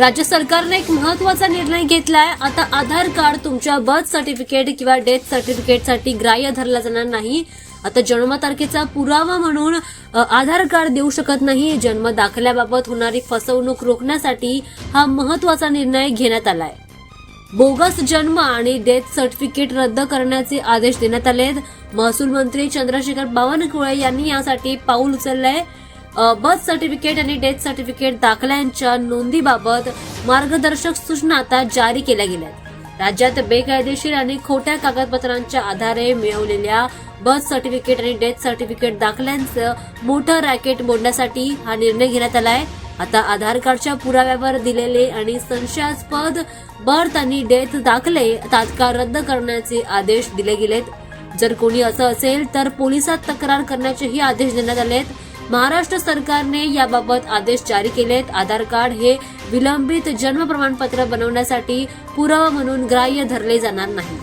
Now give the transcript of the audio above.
राज्य सरकारने एक महत्त्वाचा निर्णय घेतलाय. आता आधार कार्ड तुमच्या बर्थ सर्टिफिकेट किंवा डेथ सर्टिफिकेटसाठी ग्राह्य धरला जाणार नाही. आता जन्मतारखेचा पुरावा म्हणून आधार कार्ड देऊ शकत नाही. जन्म दाखल्याबाबत होणारी फसवणूक रोखण्यासाठी हा महत्त्वाचा निर्णय घेण्यात आलाय. बोगस जन्म आणि डेथ सर्टिफिकेट रद्द करण्याचे आदेश देण्यात आले महसूल मंत्री चंद्रशेखर बावनकुळे यांनी यासाठी पाऊल उचललंय. बर्थ सर्टिफिकेट आणि डेथ सर्टिफिकेट दाखल्यांच्या नोंदीबाबत मार्गदर्शक सूचना आता जारी केल्या गेल्या राज्यात बेकायदेशीर आणि खोट्या कागदपत्रांच्या आधारे मिळवलेल्या बर्थ सर्टिफिकेट आणि डेथ सर्टिफिकेट दाखल्यांचं मोठं रॅकेट मोडण्यासाठी हा निर्णय घेण्यात आलाय. आता आधार कार्डच्या पुराव्यावर दिलेले आणि संशयास्पद बर्थ आणि डेथ दाखले तात्काळ रद्द करण्याचे आदेश दिले गेलेत. जर कोणी असं असेल तर पोलिसात तक्रार करण्याचेही आदेश देण्यात आलेत. महाराष्ट्र सरकारने याबाबत आदेश जारी केलेत. आधार कार्ड हे विलंबित जन्म प्रमाणपत्र बनवण्यासाठी पुरावा म्हणून ग्राह्य धरले जाणार नाही.